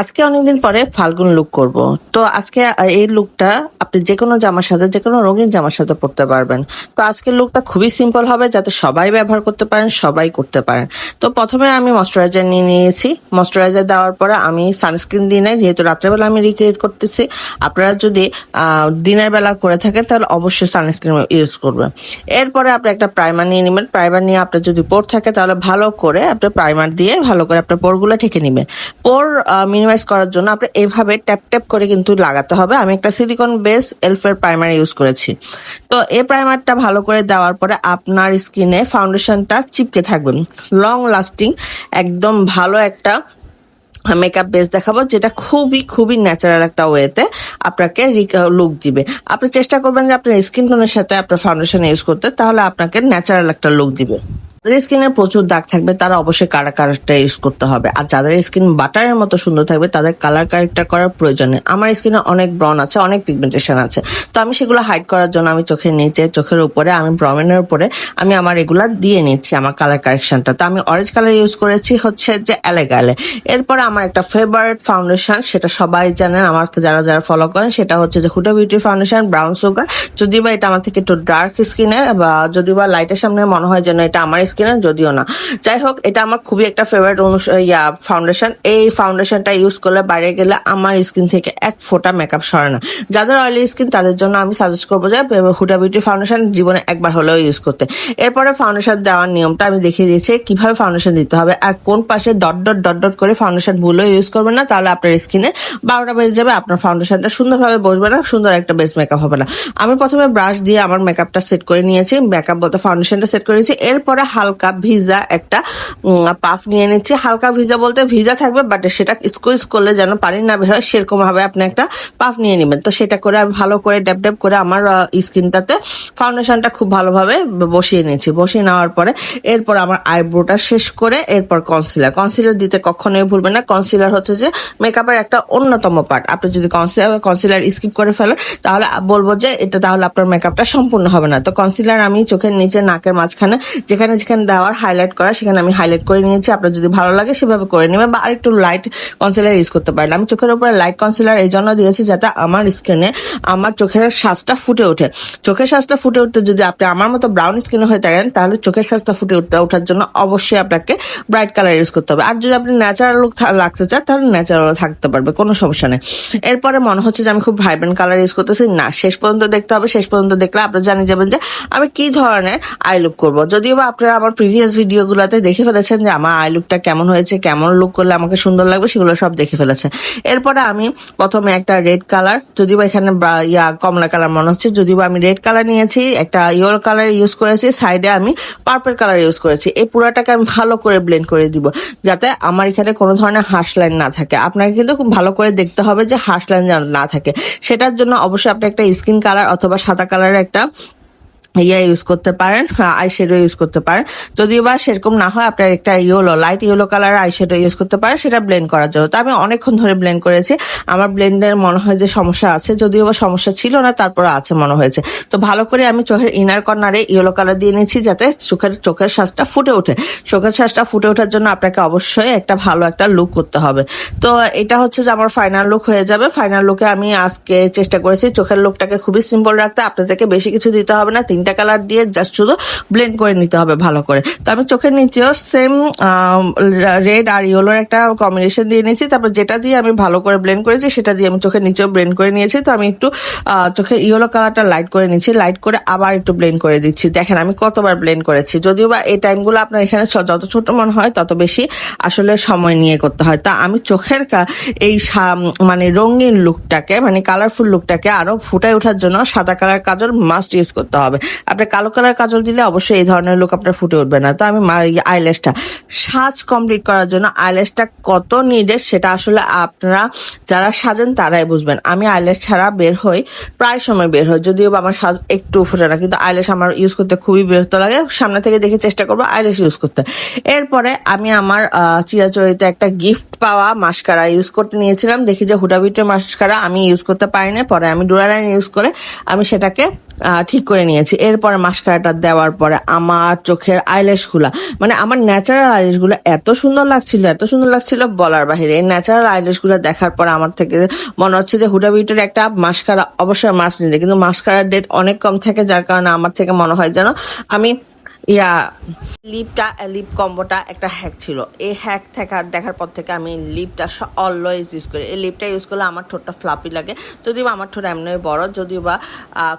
আজকে অনেকদিন পরে ফাল্গুন লুক করব। তো আজকে এই লুকটা আপনি যে কোনো জামার সাথে যে কোনো রঙিন জামার সাথে পরতে পারবেন। তো আজকের লুকটা খুবই সিম্পল হবে, যাতে সবাই ব্যবহার করতে পারেন, সবাই করতে পারেন। তো প্রথমে আমি ময়শ্চারাইজার নিয়ে নিয়েছি। ময়শ্চারাইজার দেওয়ার পরে আমি সানস্ক্রিন দিই নাই, যেহেতু রাত্রেবেলা আমি রিক্রিয়েট করতেছি। আপনারা যদি দিনের বেলা করে থাকেন, তাহলে অবশ্যই সানস্ক্রিন ইউজ করবেন। এরপরে আপনি একটা প্রাইমার নিয়ে নেবেন। প্রাইমার নিয়ে আপনার যদি পোর থাকে, তাহলে ভালো করে আপনি প্রাইমার দিয়ে ভালো করে আপনার পোরগুলো ঠেকে নেবেন। পোর মিনিমাইজ করার জন্য আপনি এভাবে ট্যাপ ট্যাপ করে কিন্তু লাগাতে হবে। আমি একটা সিলিকন বেস এলফের প্রাইমার ইউজ করেছি। তো এই প্রাইমারটা ভালো করে দেওয়ার পরে আপনার স্কিনে ফাউন্ডেশনটা চিপকে থাকবে। লং লাস্টিং একদম ভালো একটা মেকআপ বেস দেখাবো, যেটা খুবই খুবই ন্যাচারাল একটা ওয়েতে আপনাকে লুক দিবে। আপনি চেষ্টা করবেন যে আপনার স্কিন টোনের সাথে আপনার ফাউন্ডেশন ইউজ করতে, তাহলে আপনাকে ন্যাচারাল একটা লুক দিবে। যাদের স্কিনে প্রচুর দাগ থাকবে, তারা অবশ্যই কালার কারেক্টার ইউজ করতে হবে। আর যাদের স্কিন বাটারের মতো সুন্দর থাকবে, তাদের কালার কারেক্টার করার প্রয়োজন নেই। আমার স্কিনে অনেক ব্রন আছে, অনেক পিগমেন্টেশন আছে। তো আমি সেগুলো হাইড করার জন্য আমি চোখের নিচে, চোখের উপরে, আমি ব্রমেনের উপরে, আমি আমার এগুলা দিয়ে নিচ্ছি আমার কালার কারেকশনটা তো আমি অরেঞ্জ কালার ইউজ করেছি হচ্ছে যে অ্যালেগালে এরপরে আমার একটা ফেভারিট ফাউন্ডেশন সেটা সবাই জানেন আমার যারা যারা ফলো করেন, সেটা হচ্ছে যে Huda beauty foundation brown sugar যদি বা এটা আমার থেকে একটু ডার্ক স্কিনের বা যদি বা লাইটের সামনে মনে হয় যেন এটা আমার স্কিনের যদিও না। যাই হোক এটা আমার খুবই একটা ফেভারিট ইয়া ফাউন্ডেশন এই ফাউন্ডেশনটা ইউজ করলে বাইরে গেলে আমার স্কিন থেকে এক ফোঁটা মেকআপ সরে না। যাদের অয়েলি স্কিন তাদের জন্য আমি সাজেস্ট করব যে হুটা বিউটি ফাউন্ডেশন জীবনে একবার হলেও ইউজ করতে। এরপরে ফাউন্ডেশন দেওয়ার নিয়মটা আমি দেখিয়ে দিয়েছি, কীভাবে ফাউন্ডেশন দিতে হবে আর কোন পাশে ডট ডট ডট ডট করে ফাউন্ডেশন ভুলেও ইউজ করবেন না, তাহলে আপনার স্কিনে বারোটা বেজে যাবে, আপনার ফাউন্ডেশনটা সুন্দরভাবে বসবে না, সুন্দর একটা বেস মেকআপ হবে না। আমি প্রথমে ব্রাশ দিয়ে আমার মেকআপটা সেট করে নিয়েছি মেকআপ বলতে ফাউন্ডেশনটা সেট করে নিয়েছি, এরপরে হালকা ভিজা একটা পাফ নিয়ে নিচ্ছি। হালকা ভিজা বলতে ভিজা থাকবে বাট সেটা স্কুইজ করলে যেন পানি না বের হয় সেরকম ভাবে আপনি একটা পাফ নিয়ে নেবেন। তো সেটা করে আমি ভালো করে ড্যাপ ড্যাপ করে আমার স্কিনটাতে ফাউন্ডেশনটা খুব ভালোভাবে বসিয়ে নিয়েছি বসিয়ে নেওয়ার পরে এরপর আমার আইব্রোটা শেষ করে এরপর কনসিলার কনসিলার দিতে কখনোই ভুলবেন না। কনসিলার হচ্ছে যে মেকআপের একটা অন্যতম পার্ট আপনি যদি কনসিলার কনসিলার স্কিপ করে ফেলেন, তাহলে বলব যে এটা তাহলে আপনার মেকআপটা সম্পূর্ণ হবে না। তো কনসিলার আমি চোখের নিচে, নাকের মাঝখানে যেখানে যেখানে দেওয়ার হাইলাইট করা, সেখানে আমি হাইলাইট করে নিয়েছি। আপনার যদি ভালো লাগে সেভাবে করে নেবে বা আরেকটু লাইট কনসিলার ইউজ করতে পারেন। আমি চোখের উপরে লাইট কনসিলার এই জন্য দিয়েছি যাতে আমার স্কিনে আমার চোখের সাজটা ফুটে ওঠে। চোখের সাজটা ফুটে উঠতে যদি আপনি আমার মতো ব্রাউন স্কিনে হয়ে থাকেন, তাহলে চোখের সাজটা ফুটে উঠতে, ওঠার জন্য অবশ্যই আপনাকে ব্রাইট কালার ইউজ করতে হবে। আর যদি আপনি ন্যাচারাল লুক লাগতে চান, তাহলে ন্যাচারাল থাকতে পারবে, কোনো সমস্যা নেই। এরপরে মনে হচ্ছে যে আমি খুব ভাইব্রেন্ট কালার ইউজ করতেছি। না, শেষ পর্যন্ত দেখতে হবে। শেষ পর্যন্ত দেখলে আপনারা জানিয়ে যাবেন যে আমি কি ধরনের আই লুক করব। যদিও বা আপনারা আমার প্রিভিয়াস ভিডিও গুলাতে দেখে ফেলেছেন যে আমার আই লুকটা কেমন হয়েছে, কেমন লুক করলে আমাকে সুন্দর লাগবে, সেগুলো সব দেখে ফেলেছে। এরপরে আমি প্রথমে একটা রেড কালার যদিও বা এখানে ইয়া কমলা কালার মনে হচ্ছে, যদিও বা আমি রেড কালার নিয়েছি, একটা ইয়েলো কালার ইউজ করেছি সাইডে আমি পার্পল কালার ইউজ করেছি। এই পুরাটাকে আমি ভালো করে ব্লেন্ড করে দিব, যাতে আমার এখানে কোনো ধরনের হার্শ লাইন না থাকে। আপনাকে কিন্তু খুব ভালো করে দেখতে হবে যে হার্শ লাইন যেন না থাকে। সেটার জন্য অবশ্যই আপনি একটা স্কিন কালার অথবা সাদা কালারের একটা ইয়া ইউজ করতে পারেন আই শ্যাডো ইউজ করতে পারেন। যদিও বা সেরকম না হয়, আপনার একটা yellow light yellow colour eye shadow use করতে পারেন, সেটা ব্লেন্ড করার জন্য। তো আমি অনেকক্ষণ ধরে ব্লেন্ড করেছি। আমার ব্লেন্ডের মনে হয় যে সমস্যা আছে, যদিও বা সমস্যা ছিল না, তারপরে আছে মনে হয়েছে। তো ভালো করে আমি চোখের ইনার কর্নারে ইয়েলো কালার দিয়ে নিয়েছি, যাতে চোখের চোখের শ্বাসটা ফুটে ওঠে। চোখের শ্বাসটা ফুটে ওঠার জন্য আপনাকে অবশ্যই একটা ভালো একটা লুক করতে হবে। তো এটা হচ্ছে যে আমার ফাইনাল লুক হয়ে যাবে। ফাইনাল লুকে আমি আজকে চেষ্টা করেছি, চোখের লুকটাকে খুবই সিম্পল রাখতে। আপনাদেরকে বেশি কিছু দিতে হবে না, তিনটা কালার দিয়ে জাস্ট শুধু ব্লেন্ড করে নিতে হবে ভালো করে। তো আমি চোখের নিচেও সেম রেড আর ইয়েলোর একটা কম্বিনেশন দিয়ে নিয়েছি। তারপর যেটা দিয়ে আমি ভালো করে ব্লেন্ড করেছি, সেটা দিয়ে আমি চোখের নিচেও ব্লেন্ড করে নিয়েছি। তো আমি একটু চোখের ইয়েলো কালারটা লাইট করে নিচ্ছি লাইট করে আবার একটু ব্লেন্ড করে দিচ্ছি। দেখেন, আমি কতবার ব্লেন্ড করেছি। যদিও বা এই টাইমগুলো আপনার এখানে যত ছোট মনে হয়, তত বেশি আসলে সময় নিয়ে করতে হয়। তা আমি চোখের এই মানে রঙিন লুকটাকে মানে কালারফুল লুকটাকে আরও ফুটায় ওঠার জন্য সাদা কালার কাজল মাস্ট ইউজ করতে হবে। আপনি কালো কালার কাজল দিলে অবশ্যই এই ধরনের লুক আপনার ফুটে উঠবে না। তো আমি আইলেসটা সাজ কমপ্লিট করার জন্য আইলেসটা কত নিডেড সেটা আসলে আপনারা যারা সাজেন তারাই বুঝবেন। আমি আইলেস ছাড়া বের হই, প্রায় সময় বের হই। যদিও আমার সাজ একটু ফুটে না, কিন্তু আইলেস আমার ইউজ করতে খুবই বিরক্ত লাগে। সামনে থেকে দেখে চেষ্টা করব আইলেস ইউজ করতে। এরপরে আমি আমার চিরাচরিত একটা গিফট পাওয়া মাস্কারা ইউজ করতে নিয়েছিলাম। দেখি যে হুডাবিটের মাস্কারা আমি ইউজ করতে পারি না পরে আমি ডোরালাইন ইউজ করে আমি সেটাকে ঠিক করে নিয়েছি। এরপরে মাস্কারাটা দেওয়ার পরে আমার চোখের আইলেশগুলা গুলা মানে আমার ন্যাচারাল আইলেশগুলো গুলো এত সুন্দর লাগছিল, এত সুন্দর লাগছিল বলার বাহিরে। এই ন্যাচারাল আইলেশগুলো গুলো দেখার পর আমার থেকে মনে হচ্ছে যে হুডা একটা মাস্কারা অবশ্যই মাস্ক নিতে। কিন্তু মাস্কারার ডেট অনেক কম থাকে, যার কারণে আমার থেকে মনে হয় যেন আমি ইয়া। লিপটা, লিপ কম্বোটা একটা হ্যাক ছিল। এই হ্যাক থাকার দেখার পর থেকে আমি লিপটা অলওয়েজ ইউজ করি। এই লিপটা ইউজ করলে আমার ঠোঁটটা ফ্লাপি লাগে। যদিও বা আমার ঠোঁট এমনি বড়, যদিও বা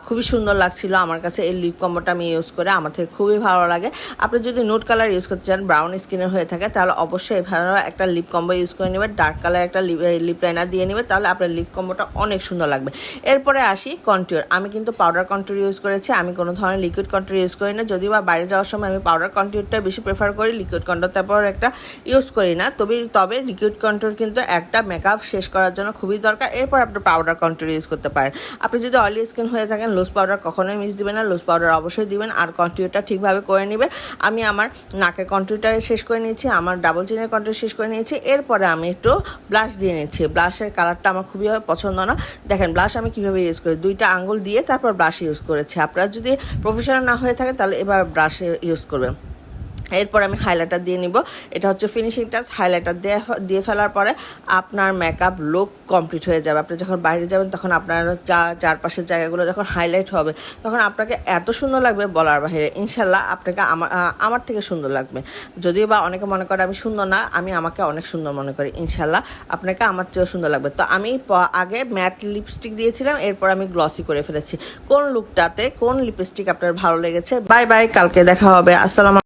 খুবই সুন্দর লাগছিল আমার কাছে এই লিপ কম্বোটা আমি ইউজ করে। আমার থেকে খুবই ভালো লাগে। আপনি যদি নোট কালার ইউজ করতে চান ব্রাউন স্কিনের হয়ে থাকে, তাহলে অবশ্যই এভাবে একটা লিপ কম্বো ইউজ করে নেবে ডার্ক কালার একটা লিপ লাইনার দিয়ে নেবে তাহলে আপনার লিপ কম্বোটা অনেক সুন্দর লাগবে। এরপরে আসি কন্ট্রিওর আমি কিন্তু পাউডার কন্ট্রিওর ইউজ করেছি। আমি কোনো ধরনের লিকুইড কন্ট্রিওর ইউজ করি না। যদিও বা বাইরে যাওয়ার সময় আমি পাউডার কন্ট্রিওরটা বেশি প্রেফার করি লিকুইড কন্ট্রোর তারপর একটা ইউজ করি না। তবে তবে লিকুইড কন্ট্রোল কিন্তু একটা মেকআপ শেষ করার জন্য খুবই দরকার। এরপর আপনি পাউডার কন্ট্রোর ইউজ করতে পারেন। আপনি যদি অয়েলি স্কিন হয়ে থাকেন লুজ পাউডার কখনোই মিস দিবেন না। লুজ পাউডার অবশ্যই দিবেন আর কন্ট্রিওরটা ঠিকভাবে করে নেবেন। আমি আমার নাকের কন্ট্রিওরটা শেষ করে নিয়েছি, আমার ডাবল চিনের কন্ট্রিওর শেষ করে নিয়েছি। এরপরে আমি একটু ব্লাশ দিয়ে নিচ্ছি। ব্লাশের কালারটা আমার খুবই পছন্দ না। দেখেন ব্লাশ আমি কীভাবে ইউজ করি? দুইটা আঙুল দিয়ে তারপর ব্রাশ ইউজ করেছি। আপনারা যদি প্রফেশনাল না হয়ে থাকে তাহলে এবার ব্রাশ ইউজ করবেন এরপর আমি হাইলাইটার দিয়ে নিব। এটা হচ্ছে ফিনিশিং টাচ হাইলাইটার দিয়ে দিয়ে ফেলার পরে আপনার মেকআপ লুক কমপ্লিট হয়ে যাবে। আপনি যখন বাইরে যাবেন, তখন আপনার চা, চারপাশের জায়গাগুলো যখন হাইলাইট হবে, তখন আপনাকে এত সুন্দর লাগবে বলার বাহিরে ইনশাল্লাহ আপনাকে আমার আমার থেকে সুন্দর লাগবে। যদিও বা অনেকে মনে করে আমি সুন্দর না, আমি আমাকে অনেক সুন্দর মনে করি ইনশাল্লাহ আপনাকে আমার চেয়েও সুন্দর লাগবে। তো আমি আগে ম্যাট লিপস্টিক দিয়েছিলাম, এরপর আমি গ্লসি করে ফেলেছি। কোন লুকটাতে কোন লিপস্টিক আপনার ভালো লেগেছে? বাই বাই কালকে দেখা হবে। আসসালাম